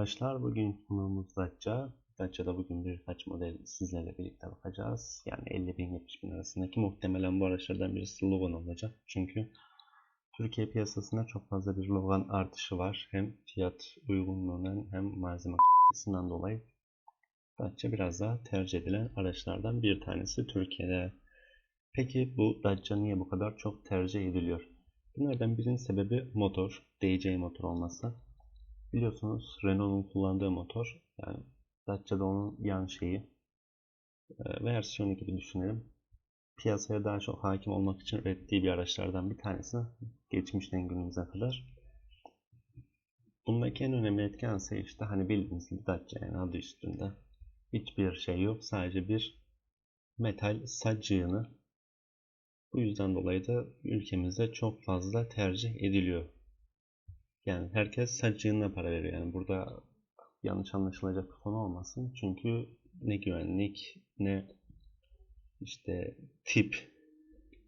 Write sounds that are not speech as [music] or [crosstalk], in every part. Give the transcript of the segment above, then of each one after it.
arkadaşlar. Bugün konuğumuz Dacia. Dacia'da bugün birkaç model sizlerle birlikte bakacağız. Yani 50 bin 70 bin arasındaki muhtemelen bu araçlardan birisi Logan olacak. Çünkü Türkiye piyasasında çok fazla bir Logan artışı var. Hem fiyat uygunluğundan hem malzeme kalitesinden dolayı Dacia biraz daha tercih edilen araçlardan bir tanesi Türkiye'de. Peki bu Dacia niye bu kadar çok tercih ediliyor? Bunlardan birinin sebebi motor, DJ motor olması. Biliyorsunuz Renault'un kullandığı motor, yani Dacia'da onun yan şeyi, e, versiyonu gibi düşünelim. Piyasaya daha çok hakim olmak için ürettiği bir araçlardan bir tanesi geçmişten günümüze kadar. Bundaki en önemli etken ise işte hani bildiğiniz gibi Dacia yani adı üstünde. Hiçbir şey yok. Sadece bir metal sac yığını. Bu yüzden dolayı da ülkemizde çok fazla tercih ediliyor. Yani herkes sac yığınına para veriyor. Yani burada yanlış anlaşılacak bir konu olmasın. Çünkü ne güvenlik ne işte tip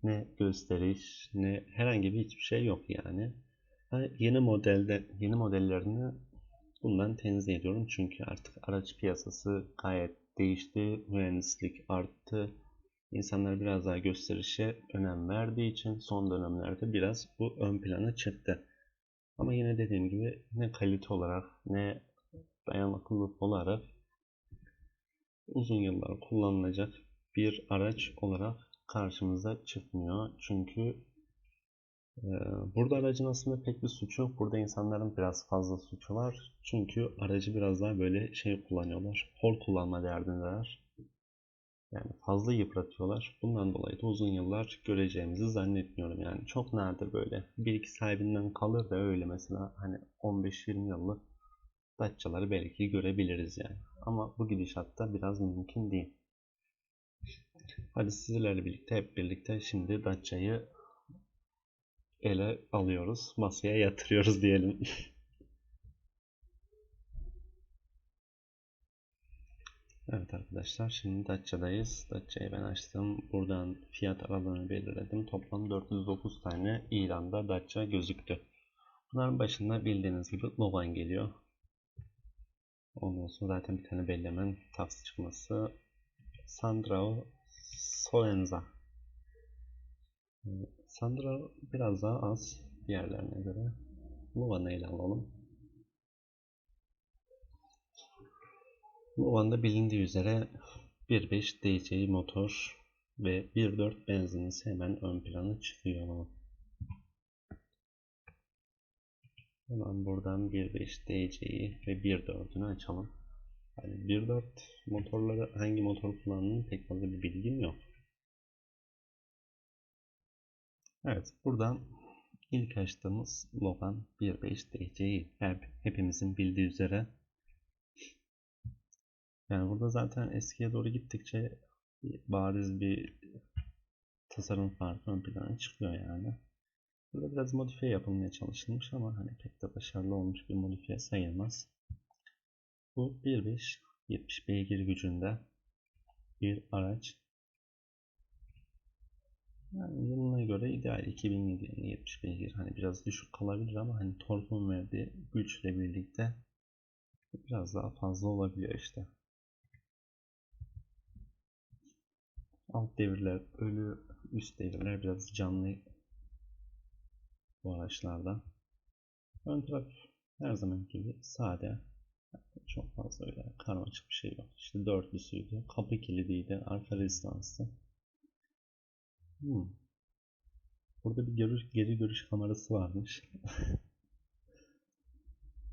ne gösteriş ne herhangi bir hiçbir şey yok yani. Yeni modelde yeni modellerini bundan tenzih ediyorum çünkü artık araç piyasası gayet değişti, mühendislik arttı. İnsanlar biraz daha gösterişe önem verdiği için son dönemlerde biraz bu ön plana çıktı. Ama yine dediğim gibi ne kalite olarak ne dayanıklılık olarak uzun yıllar kullanılacak bir araç olarak karşımıza çıkmıyor. Çünkü e, burada aracın aslında pek bir suçu yok. Burada insanların biraz fazla suçu var. Çünkü aracı biraz daha böyle şey kullanıyorlar. Hor kullanma derdindeler. Yani fazla yıpratıyorlar. Bundan dolayı da uzun yıllar göreceğimizi zannetmiyorum. Yani çok nadir böyle. Bir iki sahibinden kalır da öyle mesela hani 15-20 yıllık Dacia'ları belki görebiliriz yani. Ama bu gidişatta biraz mümkün değil. Hadi sizlerle birlikte hep birlikte şimdi Dacia'yı ele alıyoruz. Masaya yatırıyoruz diyelim. [laughs] Evet arkadaşlar şimdi Dacia'dayız. Dacia'yı ben açtım. Buradan fiyat aralığını belirledim. Toplam 409 tane ilanda Dacia gözüktü. Bunların başında bildiğiniz gibi Logan geliyor. Ondan sonra zaten bir tane bellemen tavsiye çıkması. Sandrao Solenza. Sandra biraz daha az diğerlerine göre. Logan'ı ele alalım. Logan'da bilindiği üzere 1.5 DCI motor ve 1.4 benzinlisi hemen ön plana çıkıyor. Hemen buradan 1.5 DCI ve 1.4'ünü açalım. Yani 1.4 motorları hangi motor kullandığını pek fazla bir bilgim yok. Evet buradan ilk açtığımız Logan 1.5 DCI. Hep, hepimizin bildiği üzere. Yani burada zaten eskiye doğru gittikçe bariz bir tasarım farkı ön plana çıkıyor yani. Burada biraz modifiye yapılmaya çalışılmış ama hani pek de başarılı olmuş bir modifiye sayılmaz. Bu 1.5 70 beygir gücünde bir araç. Yani yılına göre ideal 2007 yani 70 beygir. Hani biraz düşük kalabilir ama hani torkun verdiği güçle birlikte biraz daha fazla olabiliyor işte. Alt devirler ölü, üst devirler biraz canlı bu araçlarda. Ön taraf her zaman gibi sade. Çok fazla öyle karmaşık bir şey yok. İşte dörtlüsüydü, kapı kilidiydi, arka rezistansı. Hmm. Burada bir görüş, geri görüş kamerası varmış. [laughs]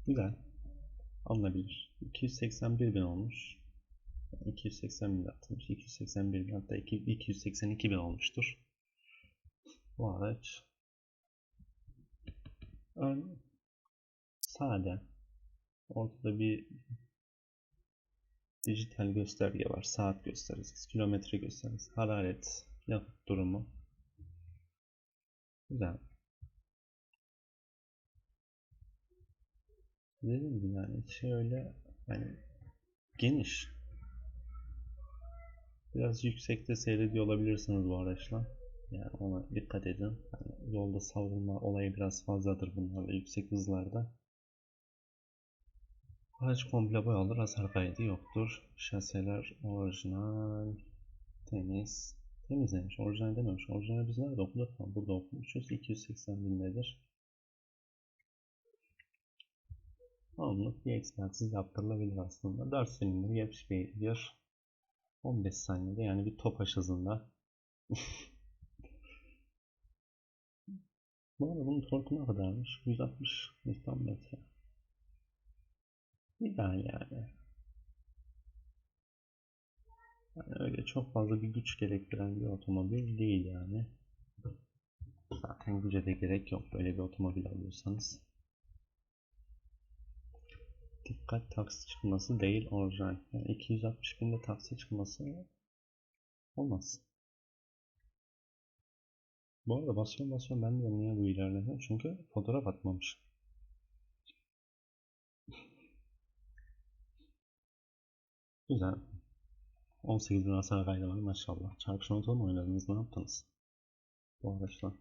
Güzel. Alınabilir. 281 bin olmuş. 280 bin atılmış. 281 bin hatta 282 bin olmuştur. Bu araç ön sade. Ortada bir dijital gösterge var. Saat göstergesi, kilometre göstergesi, hararet, yakıt durumu. Güzel. Dediğim gibi yani şöyle hani geniş. Biraz yüksekte seyrediyor olabilirsiniz bu araçla. Yani ona dikkat edin. Yani yolda savrulma olayı biraz fazladır bunlarla yüksek hızlarda. Araç komple boyalı, hasar kaydı yoktur. Şaseler orijinal, temiz. Temizlemiş, orijinal dememiş. Orijinal biz nerede okuduk? Burada okumuşuz. 280 bindedir. Anlık bir ekspertiz yaptırılabilir aslında. 4 silindir 70 beygir. 15 saniyede yani bir topaş hızında. Bu arada bunun torku ne kadarmış? 160 Nm. İdeal yani. Yani öyle çok fazla bir güç gerektiren bir otomobil değil yani. Zaten güce de gerek yok böyle bir otomobil alıyorsanız. Dikkat taksi çıkması değil orijinal. Yani 260 binde taksi çıkması olmaz. Bu arada basıyorum basıyorum ben de niye bu ilerledi? Çünkü fotoğraf atmamış. [laughs] Güzel. 18 bin hasar kaydı var maşallah. Çarpışma motoru oynadınız? Ne yaptınız? Bu araçla.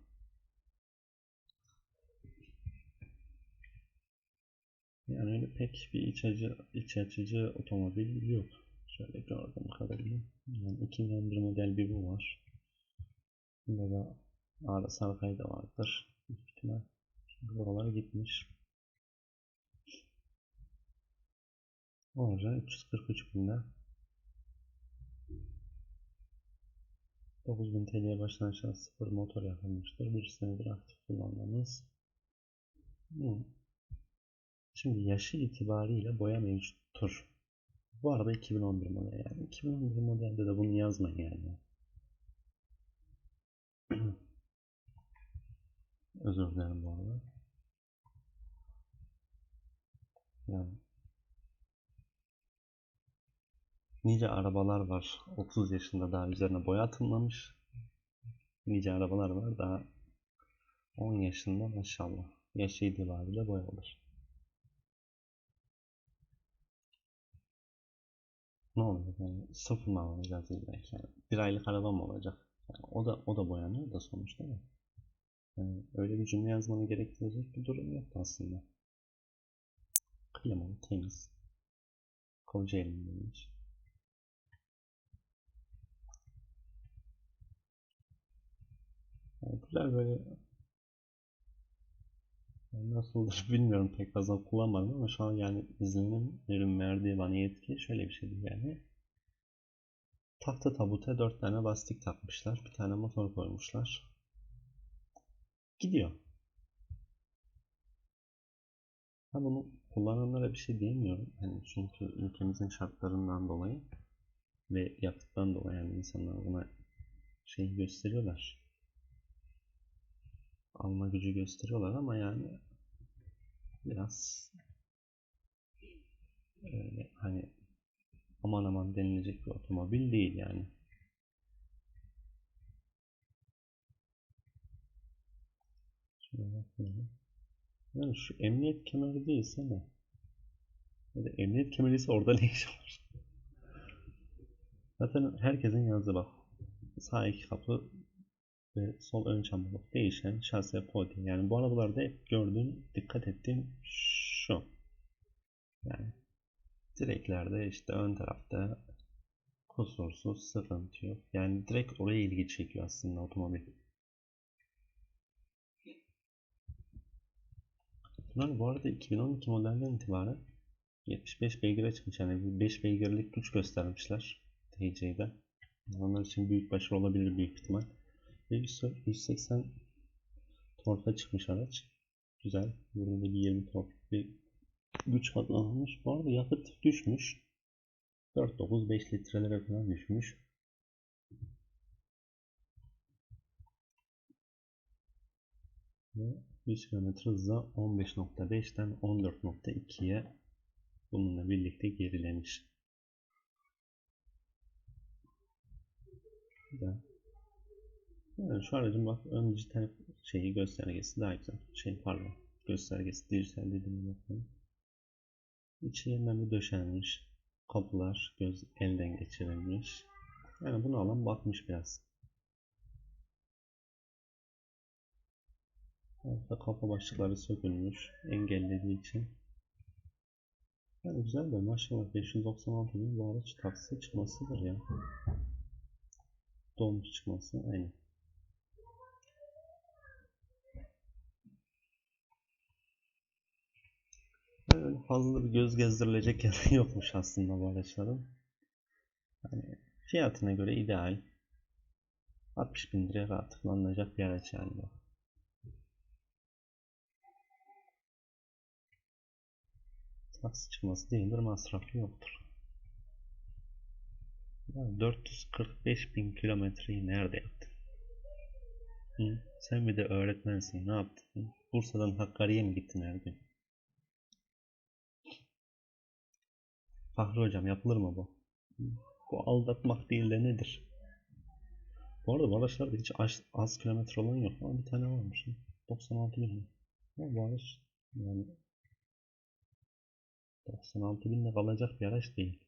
Yani öyle pek bir iç açıcı, iç açıcı otomobil yok. Şöyle gördüğüm kadarıyla. Yani 2011 model bir bu var. Bunda da ağır hasar kaydı vardır. Büyük ihtimal. Çünkü buralara gitmiş. Orijinal 343 binde. 9000 TL'ye baştan aşağı sıfır motor yapılmıştır. Bir senedir aktif kullanmamız. Şimdi yaşı itibariyle boya mevcuttur. Bu araba 2011 model yani. 2011 modelde de bunu yazmayın yani. [clears throat] Özür dilerim bu arada. Yani nice arabalar var 30 yaşında daha üzerine boya atılmamış. Nice arabalar var daha 10 yaşında maşallah. Yaşı itibariyle boya olur. Ne olacak yani sıfır mı alacağız illa ki yani bir aylık araba mı olacak? Yani o da o da boyanıyor da sonuçta da. Yani öyle bir cümle yazmanı gerektirecek bir durum yok aslında. Klimalı, temiz. Kocaeli'nin demiş. Yani güzel böyle yani nasıldır [laughs] bilmiyorum pek fazla kullanmadım ama şu an yani izlenimin verdiği bana yetki şöyle bir şeydi yani. Tahta tabuta 4 tane lastik takmışlar. Bir tane motor koymuşlar. Gidiyor. Ha bunu kullananlara bir şey diyemiyorum. Yani çünkü ülkemizin şartlarından dolayı ve yaptıktan dolayı yani insanlar buna şey gösteriyorlar. Alma gücü gösteriyorlar ama yani biraz öyle hani aman aman denilecek bir otomobil değil yani. Yani şu emniyet kemeri değilse ne? Ya da emniyet kemeri ise orada ne iş var? Zaten herkesin yazdığı bak. Sağ iki kapı ve sol ön çamurluk değişen şase podi. Yani bu arabalarda hep gördüğüm, dikkat ettiğim şu. Yani direklerde işte ön tarafta kusursuz, sıkıntı yok. Yani direkt oraya ilgi çekiyor aslında otomobil. Bunlar bu arada 2012 modelden itibaren 75 beygire çıkmış. Yani 5 beygirlik güç göstermişler TC'de. Onlar için büyük başarı olabilir büyük ihtimal. Ve 180 torka çıkmış araç. Güzel. Burada da bir 20 tork bir güç katlanmış. Bu arada yakıt düşmüş. 4.9-5 litrelere falan düşmüş. Ve 100 km hızla 15.5'ten 14.2'ye bununla birlikte gerilemiş. Güzel. Yani şu aracın bak ön dijital şeyi göstergesi daha güzel. Şey pardon göstergesi dijital dediğim bakın. İçi yeniden bir döşenmiş. Kapılar göz elden geçirilmiş. Yani bunu alan bakmış biraz. Altta kapı başlıkları sökülmüş. Engellediği için. Yani güzel de maşallah 596 bin bu araç taksi çıkmasıdır ya. Dolmuş çıkması aynı. Yani fazla bir göz gezdirilecek yanı [laughs] yokmuş aslında bu araçların. Yani fiyatına göre ideal. 60 bin liraya rahat kullanılacak bir araç yani bu. Taksi çıkması değildir, masrafı yoktur. Ya 445 bin kilometreyi nerede yaptın? Hı? Sen bir de öğretmensin, ne yaptın? Bursa'dan Hakkari'ye mi gittin her gün? Fahri hocam yapılır mı bu? Bu aldatmak değil de nedir? Bu arada bu araçlarda hiç az, az kilometre olan yok ama bir tane varmış. 96 bin? Ama bu araç yani 96 binde kalacak bir araç değil.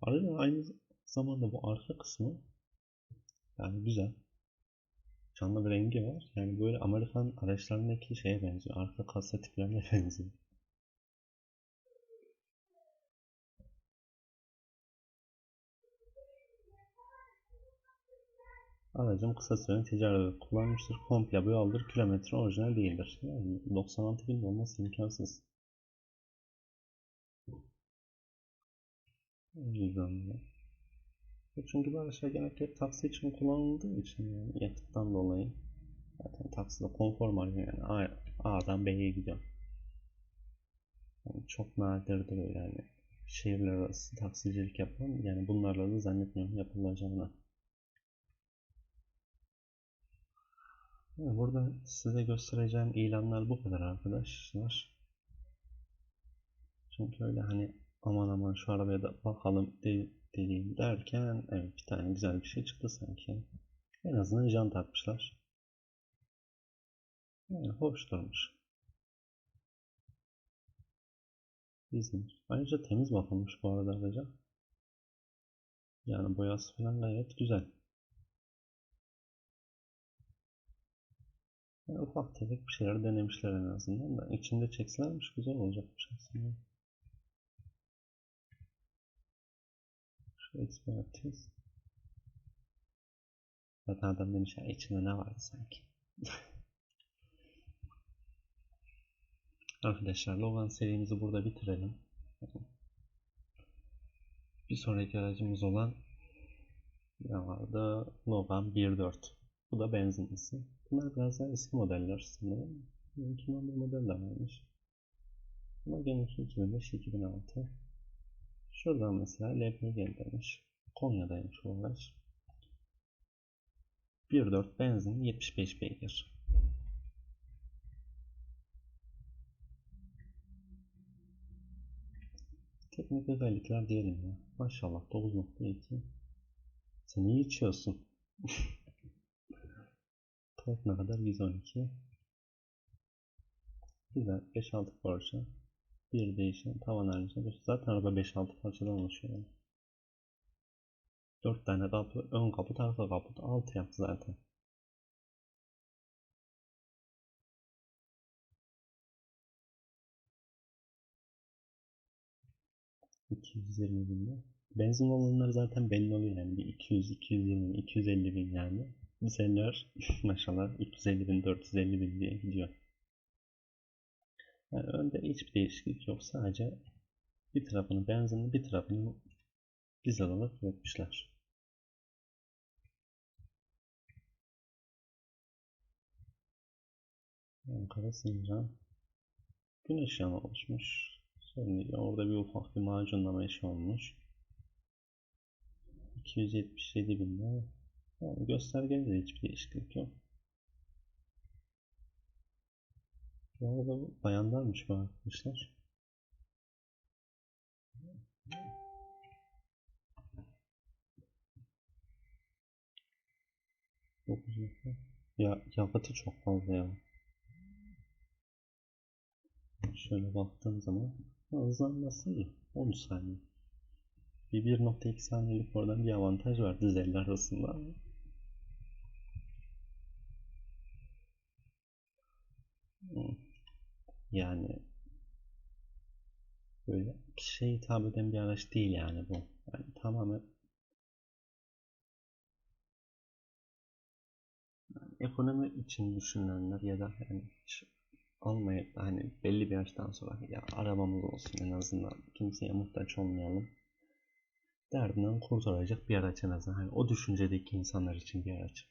Aracın aynı zamanda bu arka kısmı yani güzel. Canlı bir rengi var. Yani böyle Amerikan araçlarındaki şeye benziyor. Arka kasa tiplerine [laughs] benziyor. Aracım kısa süre ticari kullanmıştır. Komple bu yoldur. Kilometre orijinal değildir. Yani 96 bin olması imkansız. Yüzden de. Çünkü bu araçlar genellikle taksi için kullanıldığı için yani yakıttan dolayı zaten takside konfor marka yani A, A'dan B'ye gidiyor. Yani çok nadirdir yani şehirler arası taksicilik yapan yani bunlarla da zannetmiyorum yapılacağını. Burada size göstereceğim ilanlar bu kadar arkadaşlar. Çünkü öyle hani aman aman şu arabaya da bakalım de, dediğim derken evet bir tane güzel bir şey çıktı sanki. En azından jant atmışlar. Yani hoş durmuş. İzmir. Ayrıca temiz bakılmış bu arada araca. Yani boyası falan gayet güzel. Yani ufak tefek bir şeyler denemişler en azından da. İçinde çekselermiş güzel olacakmış aslında. Şu ekspertiz. Zaten adam demiş ya içinde ne vardı sanki. [laughs] Arkadaşlar Logan serimizi burada bitirelim. Bir sonraki aracımız olan ne vardı? Logan 1.4. Bu da benzinlisi. Bunlar biraz daha eski modeller sanırım. 2011 model de varmış. Ama gene 2005-2006. Şuradan mesela LPG demiş. Konya'daymış bu araç. 1.4 benzin 75 beygir. Teknik özellikler diyelim ya. Maşallah 9.2. Sen iyi içiyorsun. [laughs] Tork ne kadar? 112. Güzel. 5-6 parça. Bir değişen tavan haricinde. Zaten araba 5-6 parçadan oluşuyor. Yani. 4 tane kapı, ön kaput, arka kaput. 6 yaptı zaten. ...220 binde. Benzin olanlar zaten belli oluyor yani. Bir 200, 220, 250 bin yani. Dizeller [laughs] maşallah 350 bin, 450 bin diye gidiyor. Yani önde hiçbir değişiklik yok. Sadece bir tarafını benzinli, bir tarafını dizel olarak üretmişler. Ankara Sincan Güneş yanı oluşmuş. Sonra orada bir ufak bir macunlama işi olmuş. 277 binde yani göstergede de hiçbir değişiklik yok. Bu arada bayanlarmış bu arkadaşlar. Ya yakıtı çok fazla ya. Şöyle baktığım zaman hızlanması iyi. 13 saniye. Bir 1.2 saniyelik oradan bir avantaj var dizeller arasında. Yani böyle kişiye hitap eden bir araç değil yani bu. Yani tamamen yani ekonomi için düşünenler ya da yani almayıp hani belli bir yaştan sonra ya arabamız olsun en azından kimseye muhtaç olmayalım derdinden kurtaracak bir araç en azından. Hani o düşüncedeki insanlar için bir araç.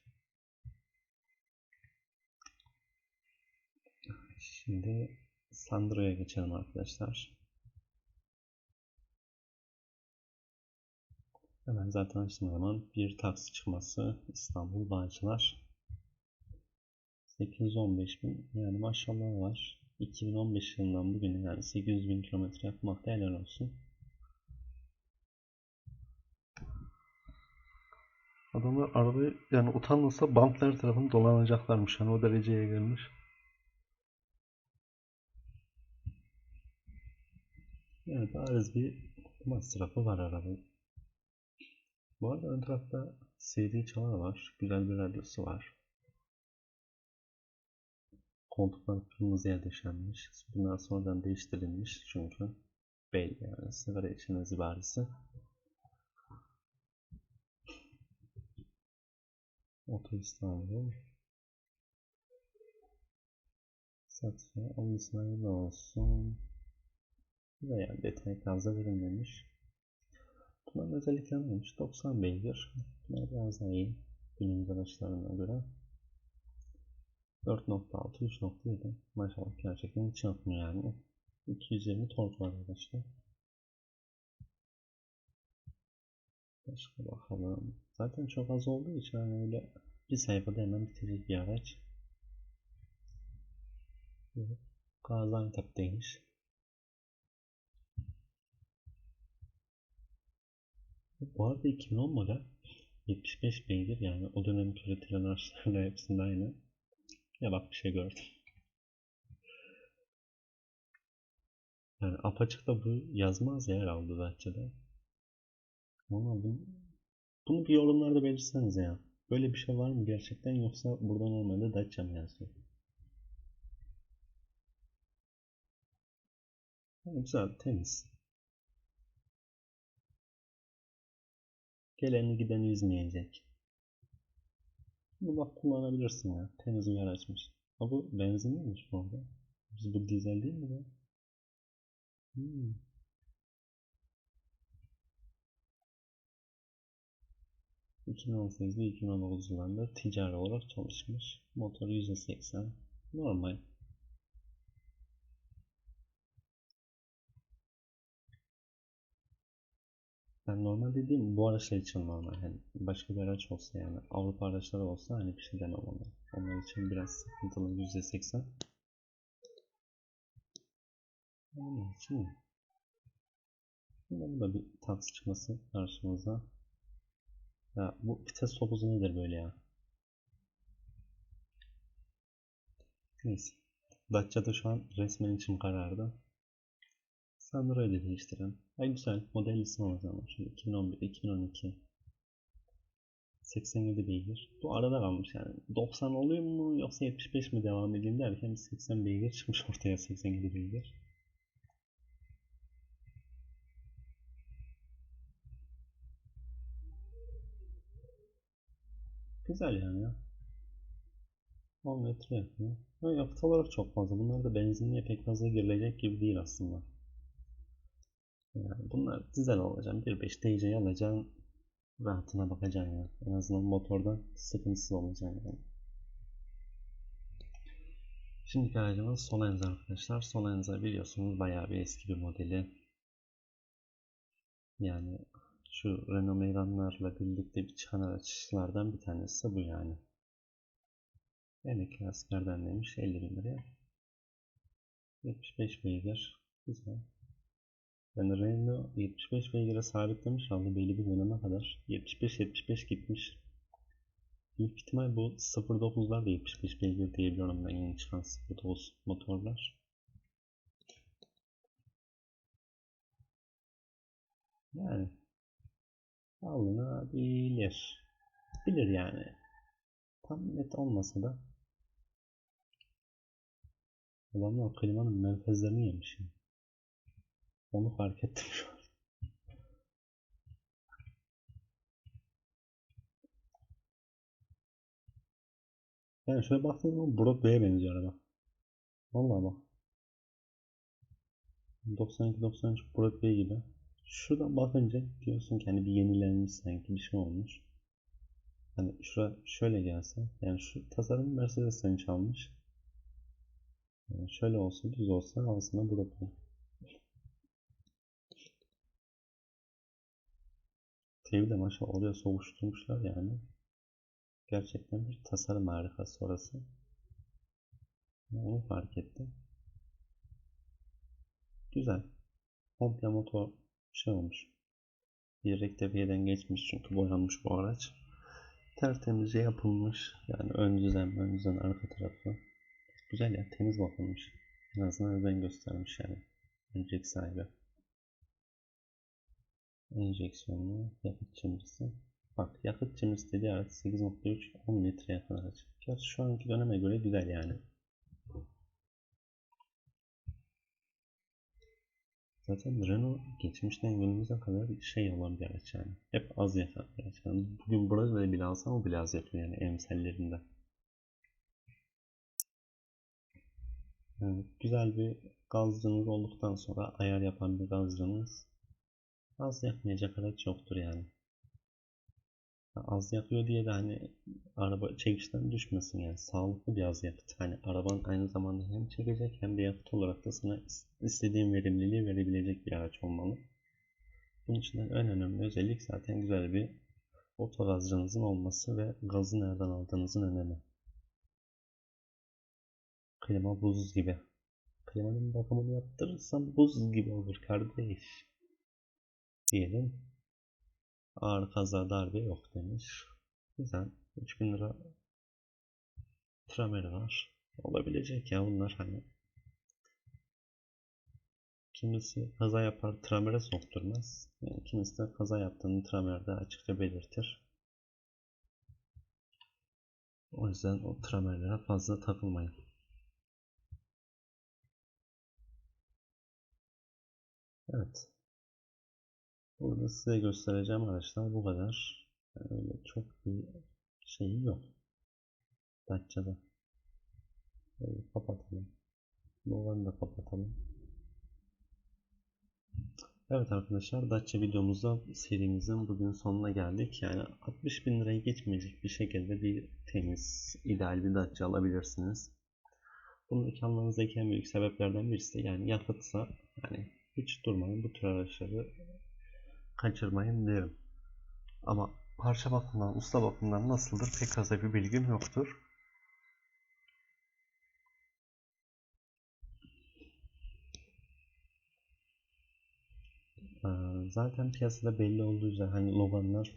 Şimdi Sandro'ya geçelim arkadaşlar. Hemen zaten açtığım zaman bir taksi çıkması İstanbul Bağcılar 815 bin yani maşallah var 2015 yılından bugüne yani 800 bin kilometre yapmakta helal olsun Adamlar arabayı yani utanmasa banklar tarafını dolanacaklarmış hani o dereceye gelmiş. Yani bariz bir masrafı var arabanın. Bu arada ön tarafta CD çalar var. Güzel bir radyosu var. Koltuklar kırmızıya döşenmiş. Bunlar sonradan değiştirilmiş çünkü belli yani sigara içen zibarisi. Oto İstanbul. Satışa almışsın hayırlı olsun. Ve yani detay fazla verilmemiş. Bunların özellikleri neymiş? 90 beygir. Bunlar biraz daha iyi. Günümüz araçlarına göre. 4.6, 3.7. Maşallah gerçekten hiç yapmıyor yani. 220 tork var arkadaşlar. Başka bakalım. Zaten çok az olduğu için hani öyle bir sayfada hemen bitecek bir araç. Gaziantep'teymiş. Bu arada 2010 model 75 beygir yani o dönem üretilen araçlarla hepsinde aynı. Ya bak bir şey gördüm. Yani apaçıkta bu yazmaz ya herhalde Dacia'da. Ama bu, bunu bir yorumlarda belirtseniz ya. Böyle bir şey var mı gerçekten yoksa burada normalde Dacia mı yazıyor? Yani güzel, temiz. Geleni gideni üzmeyecek. Bunu bak kullanabilirsin ya. Temiz bir araçmış. Ha bu benzinliymiş bu arada. Biz bu dizel değil mi bu? Hmm. ...2018 ve 2019 yıllarında ticari olarak çalışmış. Motor %80. Normal. Yani normal dediğim bu araçlar için normal. Yani başka bir araç olsa yani Avrupa araçları olsa hani bir şey demem ona. Onlar için biraz sıkıntılı %80. Onun için Bunun da bir taksi çıkması karşımıza. Ya bu vites topuzu nedir böyle ya? Neyse. Dacia'da şu an resmen içim karardı. Sandro'yu da değiştirelim. Ay güzel. Model isim o zaman. Şimdi 2011, 2012. 87 beygir. Bu arada kalmış yani. 90 oluyor mu yoksa 75 mi devam edeyim derken 80 beygir çıkmış ortaya 87 beygir. Güzel yani ya. 10 metre yapıyor. Ama yakıt olarak çok fazla. Bunlar da benzinliğe pek fazla girilecek gibi değil aslında. Yani bunlar dizel olacağım. 1.5 DC'yi alacaksın. Rahatına bakacaksın ya. En azından motordan sıkıntısı olmayacak yani. Şimdiki aracımız Solenza arkadaşlar. Solenza biliyorsunuz bayağı bir eski bir modeli. Yani şu Renault Meyranlarla birlikte bir çıkan araçlardan bir tanesi bu yani. Emekli askerden demiş 50 bin liraya. 75 beygir. Güzel. Yani Renault 75 beygire sabitlemiş aldı belli bir döneme kadar. 75-75 gitmiş. Büyük ihtimal bu 09'lar da 75 beygir diyebiliyorum ben yeni çıkan 09 motorlar. Yani alınabilir. Bilir yani. Tam net olmasa da adamlar klimanın menfezlerini yemiş. Yani. Onu fark ettim şu an. Yani şöyle baktığın zaman Broadway'e benziyor araba. Vallahi bak. 92-93 Broadway gibi. Şuradan bakınca diyorsun ki hani bir yenilenmiş sanki bir şey olmuş. Hani şura şöyle gelse yani şu tasarım Mercedes'ten çalmış. Yani şöyle olsa düz olsa aslında Broadway. Tevi de maşallah oraya sokuşturmuşlar yani. Gerçekten bir tasarım harikası orası. Onu fark ettim. Güzel. Komple motor şey olmuş. Bir rektifiyeden geçmiş çünkü boyanmış bu araç. Tertemizce yapılmış. Yani ön düzen, ön düzen, arka tarafı. Güzel ya, temiz bakılmış. En azından özen göstermiş yani. Önceki sahibi. Enjeksiyonlu yakıt çimrisi. Bak yakıt çimrisi dediği araç 8.3 10 litre yakın araç. Gerçi şu anki döneme göre güzel yani. Zaten Renault geçmişten günümüze kadar şey olan bir araç yani. Hep az yakan bir araç. Yani bugün burada bile alsam o bile az yakıyor yani emsallerinde. Yani güzel bir gazcınız olduktan sonra ayar yapan bir gazcınız az yakmayacak araç yoktur yani. Az yakıyor diye de hani araba çekişten düşmesin yani sağlıklı bir az yakıt. Hani araban aynı zamanda hem çekecek hem de yakıt olarak da sana istediğin verimliliği verebilecek bir araç olmalı. Bunun için de en önemli özellik zaten güzel bir otogazcınızın olması ve gazı nereden aldığınızın önemi. Klima buz gibi. Klimanın bakımını yaptırırsam buz gibi olur kardeş. Diyelim. Ağır kaza darbe yok demiş. Güzel. 3000 lira trameri var. Olabilecek ya bunlar hani. Kimisi kaza yapar tramere sokturmaz. Yani kimisi de kaza yaptığını tramerde açıkça belirtir. O yüzden o tramerlere fazla takılmayın. Evet. Burada size göstereceğim araçlar bu kadar. Öyle çok bir şeyi yok. Dacia'da. Böyle kapatalım. Logan'ı da kapatalım. Evet arkadaşlar Dacia videomuzda serimizin bugün sonuna geldik. Yani 60 bin lirayı geçmeyecek bir şekilde bir temiz, ideal bir Dacia alabilirsiniz. Bunun almanızdaki en büyük sebeplerden birisi de yani yakıtsa yani hiç durmayın bu tür araçları kaçırmayın derim. Ama parça bakımından, usta bakımından nasıldır pek fazla bir bilgim yoktur. Ee, Zaten piyasada belli olduğu üzere hani Logan'lar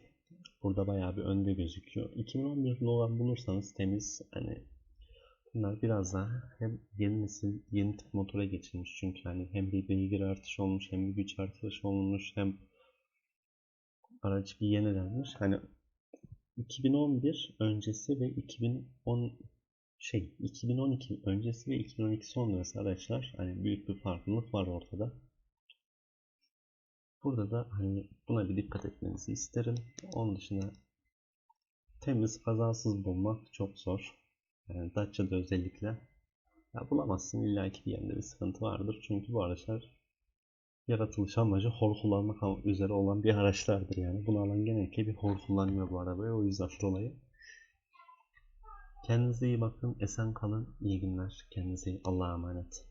burada bayağı bir önde gözüküyor. 2011 Logan bulursanız temiz hani bunlar biraz daha hem yeni nesil yeni tip motora geçilmiş çünkü hani hem bir beygir artış olmuş hem bir güç artışı olmuş hem araç bir yenilenmiş. Hani 2011 öncesi ve 2010 şey 2012 öncesi ve 2012 sonrası araçlar hani büyük bir farklılık var ortada. Burada da hani buna bir dikkat etmenizi isterim. Onun dışında temiz kazasız bulmak çok zor. Yani Dacia'da özellikle ya bulamazsın illa ki bir yerinde bir sıkıntı vardır. Çünkü bu araçlar yaratılış amacı hor kullanmak üzere olan bir araçlardır yani. Bunu alan genellikle bir hor kullanıyor bu arabayı o yüzden dolayı. Kendinize iyi bakın, esen kalın, iyi günler. Kendinize iyi, Allah'a emanet.